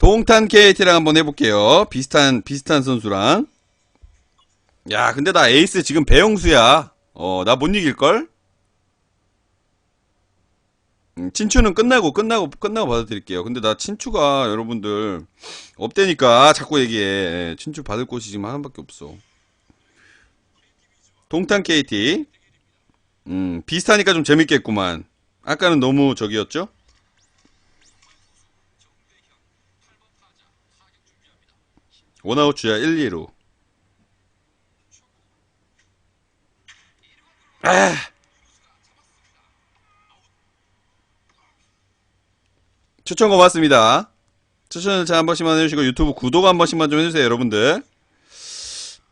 동탄 KT랑 한번 해볼게요. 비슷한, 비슷한 선수랑. 야, 근데 나 에이스 지금 배영수야. 어, 나 못 이길 걸? 음, 친추는 끝나고, 끝나고, 끝나고 받아드릴게요. 근데 나 친추가 여러분들, 없대니까 자꾸 얘기해. 예, 친추 받을 곳이 지금 하나밖에 없어. 동탄 KT. 음, 비슷하니까 좀 재밌겠구만. 아까는 너무 저기였죠? 원아웃 주야 1, 2루. 아! 추천 고맙습니다. 추천을 잘 한 번씩만 해주시고 유튜브 구독 한 번씩만 좀 해주세요, 여러분들.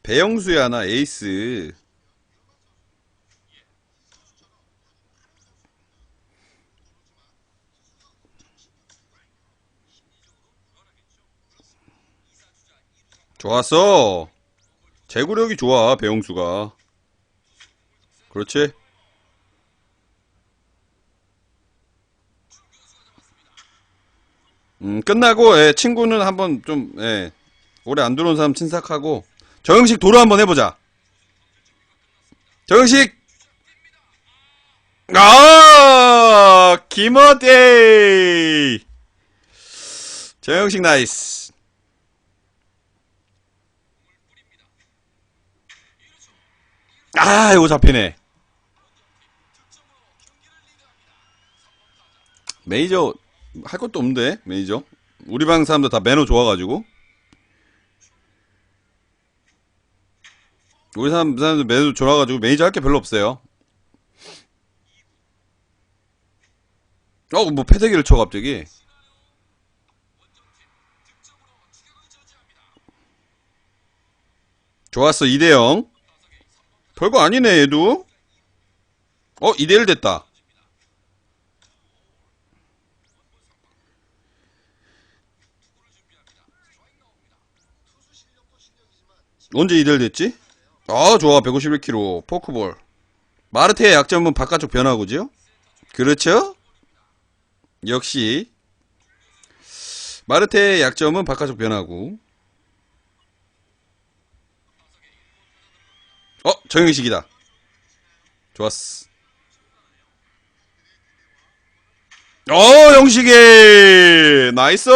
배영수야, 나 에이스. 좋았어. 제구력이 좋아, 배영수가. 그렇지? 음, 끝나고, 예, 친구는 한번 좀, 예, 오래 안 들어온 사람 친삭하고, 정영식 도로 한번 해보자. 정영식! 아! 김어데이! 정영식 나이스. 아, 이거 잡히네. 메이저 할 것도 없는데 메이저. 우리 방 사람들 다 매너 좋아가지고. 우리 사람 사람들 매너 좋아가지고 메이저 할 게 별로 없어요. 어, 뭐 패대기를 쳐 갑자기. 좋았어, 2대0. 별거 아니네, 얘도. 어, 2대1 됐다. 언제 2대1 됐지? 아, 좋아. 151kg. 포크볼. 마르테의 약점은 바깥쪽 변화구죠? 그렇죠? 역시. 마르테의 약점은 바깥쪽 변화구. 어, 정영식이다. 좋았어. 어, 형식이! 나이스!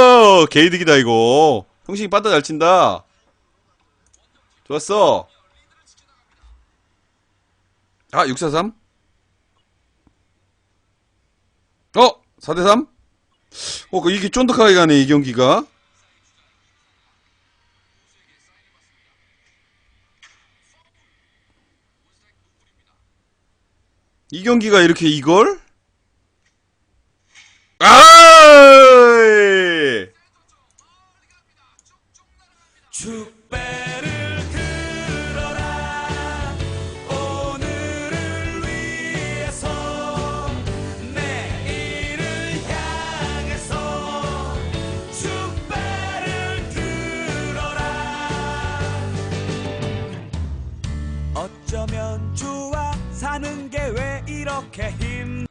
게이득이다, 이거. 형식이 빠따 잘 친다. 좋았어. 아, 643? 어, 4대3? 어, 그 이게 쫀득하게 가네, 이 경기가. 이 경기가 이렇게 이걸? 게 왜 이렇게 힘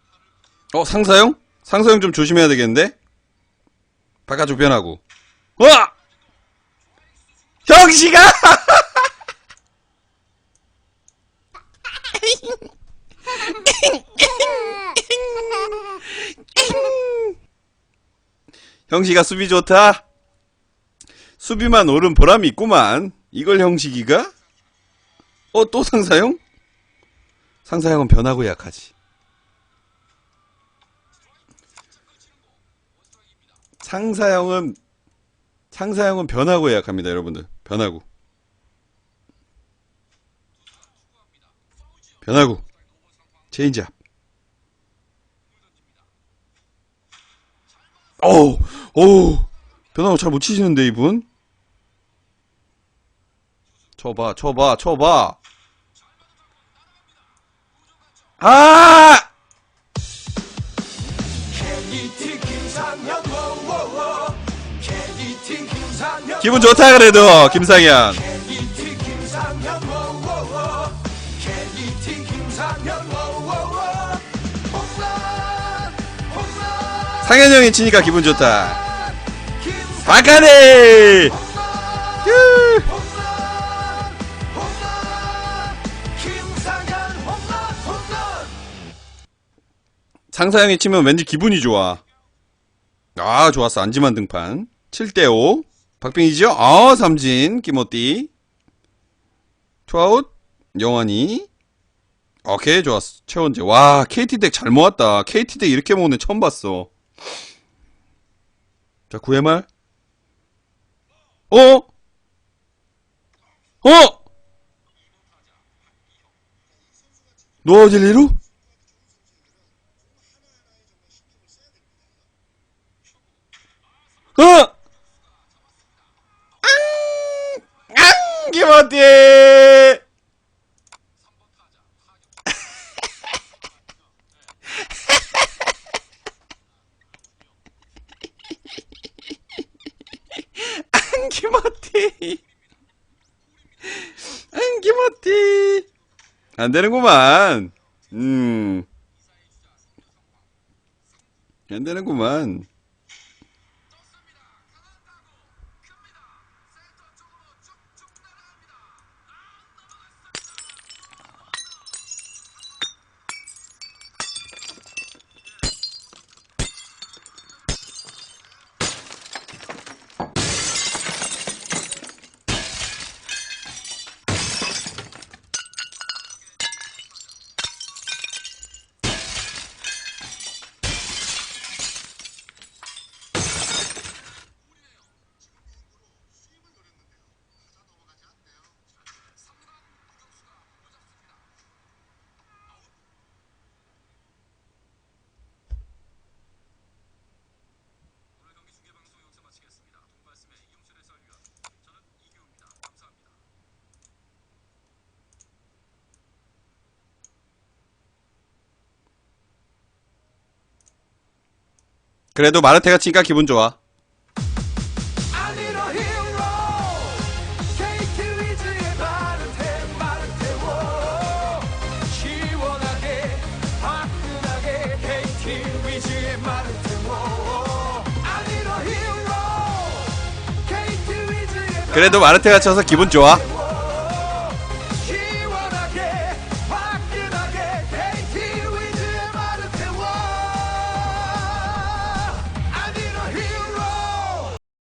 어, 상사형? 상사형 좀 조심해야 되겠는데? 바깥쪽 변하고. 와! 형씨가! 형씨가 수비 좋다? 수비만 오른 보람이 있구만. 이걸 형식이가? 어, 또 상사형? 상사형은 변하고 약하지. 상사형은 상사형은 변하고 예약합니다, 여러분들. 변하고. 변하고. 체인지업. 어우. 변하고 잘 못 치시는데, 이분? 쳐봐, 쳐봐, 쳐봐. 아! 기분 좋다, 그래도, 김상현. 상현 형이 치니까 기분 좋다. 박하네! 상사형이 치면 왠지 기분이 좋아. 아, 좋았어. 안지만 등판. 7대5. 박빙이죠? 아, 삼진. 김호띠. 투아웃. 영환이. 오케이, 좋았어. 최원재. 와, KT 덱 잘 모았다. KT 덱 이렇게 모으는 애 처음 봤어. 자, 9회 말. 어? 어? 노아질 리로? 어! 앙! 앙! 김어띠! 앙, 김어띠! 앙, 김어띠! 안 되는구만. 음. 안 되는구만. 그래도 마르테가 치니까 기분 좋아. 그래도 마르테가 쳐서 기분 좋아.